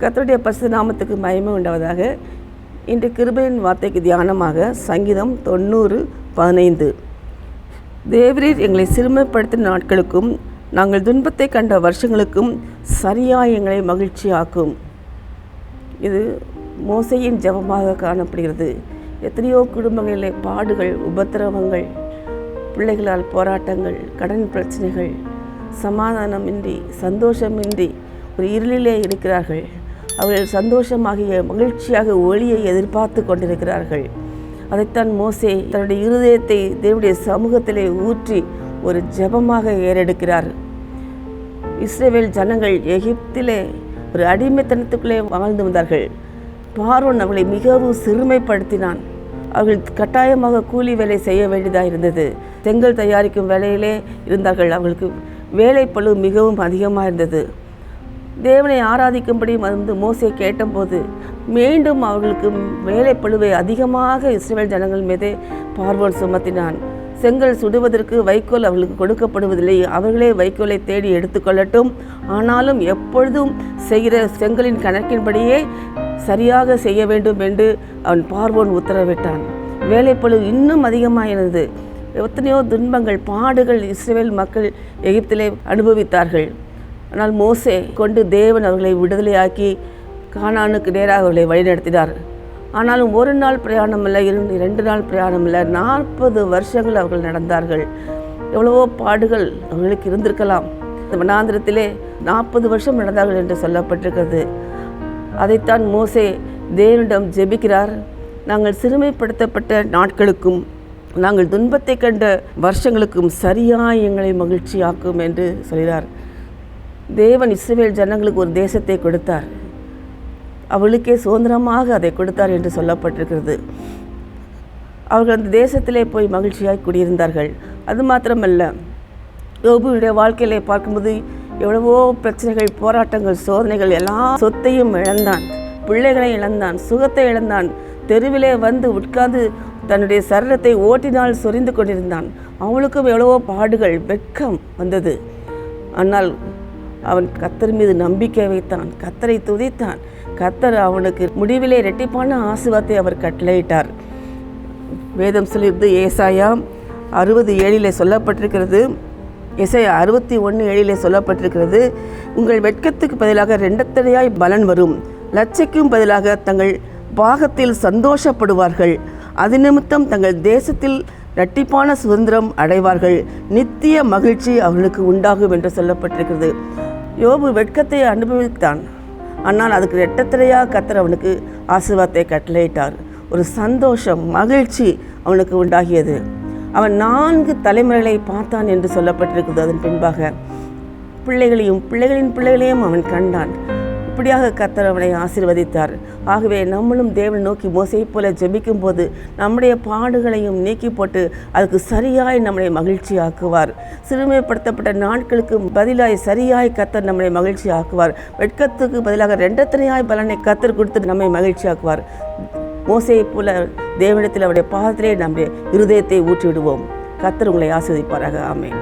கத்தருடைய பசு நாமத்துக்கு மயமே உண்டாவதாக. இன்று கிருபையின் வார்த்தைக்கு தியானமாக சங்கீதம் தொண்ணூறு பதினைந்து. தேவரீர் எங்களை சிறுமைப்படுத்தின நாட்களுக்கும் நாங்கள் துன்பத்தை கண்ட வருஷங்களுக்கும் சரியாக எங்களை மகிழ்ச்சியாக்கும். இது மோசையின் ஜெபமாக காணப்படுகிறது. எத்தனையோ குடும்பங்களிலே பாடுகள் உபத்திரவங்கள் பிள்ளைகளால் போராட்டங்கள் கடன் பிரச்சனைகள் சமாதானமின்றி சந்தோஷமின்றி ஒரு இருளிலே இருக்கிறார்கள். அவர்கள் சந்தோஷமாகிய மகிழ்ச்சியாக ஒளியை எதிர்பார்த்து கொண்டிருக்கிறார்கள். அதைத்தான் மோசே தன்னுடைய இருதயத்தை தேவனுடைய சமூகத்திலே ஊற்றி ஒரு ஜெபமாக ஏறெடுக்கிறார். இஸ்ரேவேல் ஜனங்கள் எகிப்திலே ஒரு அடிமைத்தனத்துக்குள்ளே வாழ்ந்து வந்தார்கள். பார்வன் அவளை மிகவும் சிறுமைப்படுத்தினான். அவர்கள் கட்டாயமாக கூலி வேலை செய்ய வேண்டியதாக இருந்தது. செங்கல் தயாரிக்கும் வேலையிலே இருந்தார்கள். அவர்களுக்கு வேலைப்பளு மிகவும் அதிகமாக இருந்தது தேவனை ஆராதிக்கும்படி வந்து மோசே கேட்டபோது மீண்டும் அவர்களுக்கு வேலைப்பழுவை அதிகமாக இஸ்ரேல் ஜனங்கள் மீதே பார்வோன் சுமத்தினான். செங்கல் சுடுவதற்கு வைக்கோல் அவர்களுக்கு கொடுக்கப்படுவதில்லை. அவர்களே வைக்கோலை தேடி எடுத்துக்கொள்ளட்டும். ஆனாலும் எப்பொழுதும் செய்கிற செங்கலின் கணக்கின்படியே சரியாக செய்ய வேண்டும் என்று அவன் பார்வோன் உத்தரவிட்டான். வேலைப்பழு இன்னும் அதிகமாயினது. எத்தனையோ துன்பங்கள் பாடுகள் இஸ்ரேல் மக்கள் எகிப்திலே அனுபவித்தார்கள். ஆனால் மோசே கொண்டு தேவன் அவர்களை விடுதலையாக்கி கானானுக்கு நேராக அவர்களை வழிநடத்தினார். ஆனாலும் ஒரு நாள் பிரயாணம் இல்லை இரண்டு நாள் பிரயாணம் இல்லை நாற்பது வருஷங்கள் அவர்கள் நடந்தார்கள். எவ்வளவோ பாடுகள் அவர்களுக்கு இருந்திருக்கலாம். இந்த வனாந்திரத்திலே நாற்பது வருஷம் நடந்தார்கள் என்று சொல்லப்பட்டிருக்கிறது. அதைத்தான் மோசே தேவனிடம் ஜெபிக்கிறார். நாங்கள் சிறுமைப்படுத்தப்பட்ட நாட்களுக்கும் நாங்கள் துன்பத்தை கண்ட வருஷங்களுக்கும் சரியாக எங்களை மகிழ்ச்சியாக்கும் என்று சொல்கிறார். தேவன் இஸ்ரேல் ஜனங்களுக்கு ஒரு தேசத்தை கொடுத்தார். அவளுக்கே சுதந்திரமாக அதை கொடுத்தார் என்று சொல்லப்பட்டிருக்கிறது. அவர்கள் அந்த தேசத்திலே போய் மகிழ்ச்சியாய் குடியிருந்தார்கள். அது மாத்திரமல்ல யோபுடைய வாழ்க்கையிலே பார்க்கும்போது எவ்வளவோ பிரச்சனைகள் போராட்டங்கள் சோதனைகள் எல்லா சொத்தையும் இழந்தான். பிள்ளைகளை இழந்தான் சுகத்தை இழந்தான். தெருவிலே வந்து உட்கார்ந்து தன்னுடைய சரீரத்தை ஓட்டினால் சொரிந்து கொண்டிருந்தான். அவளுக்கும் எவ்வளவோ பாடுகள் வெட்கம் வந்தது. ஆனால் அவன் கத்தர் மீது நம்பிக்கை வைத்தான் கத்தரை துதித்தான். கத்தர் அவனுக்கு முடிவிலே இரட்டிப்பான ஆசுவாத்தை அவர் கட்டளையிட்டார். வேதம் சொல்லியிருந்து ஏசாயா அறுபது ஏழிலே சொல்லப்பட்டிருக்கிறது. இசையா அறுபத்தி ஒன்று ஏழிலே சொல்லப்பட்டிருக்கிறது உங்கள் வெட்கத்துக்கு பதிலாக ரெண்டத்தடையாய் பலன் வரும். லட்சைக்கும் பதிலாக தங்கள் பாகத்தில் சந்தோஷப்படுவார்கள். அது நிமித்தம் தங்கள் தேசத்தில் இரட்டிப்பான சுதந்திரம் அடைவார்கள். நித்திய மகிழ்ச்சி அவர்களுக்கு உண்டாகும் என்று சொல்லப்பட்டிருக்கிறது. யோபு வெட்கத்தை அனுபவித்தான். ஆனால் அதுக்கு ரெட்டத்திரையாக கத்தர் அவனுக்கு ஆசீர்வாதத்தை கட்டளையிட்டார். ஒரு சந்தோஷம் மகிழ்ச்சி அவனுக்கு உண்டாகியது. அவன் நான்கு தலைமுறைகளை பார்த்தான் என்று சொல்லப்பட்டிருக்கிறது. அதன் பின்பாக பிள்ளைகளையும் பிள்ளைகளின் பிள்ளைகளையும் அவன் கண்டான். இப்படியாக கத்தர் அவனை ஆசிர்வதித்தார். ஆகவே நம்மளும் தேவனை நோக்கி மோசை போல ஜெபிக்கும் போது நம்முடைய பாடுகளையும் நீக்கி போட்டு அதுக்கு சரியாய் நம்மளை மகிழ்ச்சி ஆக்குவார் சிறுமைப்படுத்தப்பட்ட நாட்களுக்கு பதிலாய் சரியாய் கத்தர் நம்மளை மகிழ்ச்சி ஆக்குவார் வெட்கத்துக்கு பதிலாக ரெண்டத்தனையாய் பலனை கத்தர் கொடுத்து நம்மை மகிழ்ச்சி ஆக்குவார் மோசையை போல தேவனிடத்தில் அவருடைய பாதத்திலே நம்முடைய இருதயத்தை ஊற்றிவிடுவோம். கத்தர் உங்களை ஆஸ்வதிப்பாராக ஆமேன்.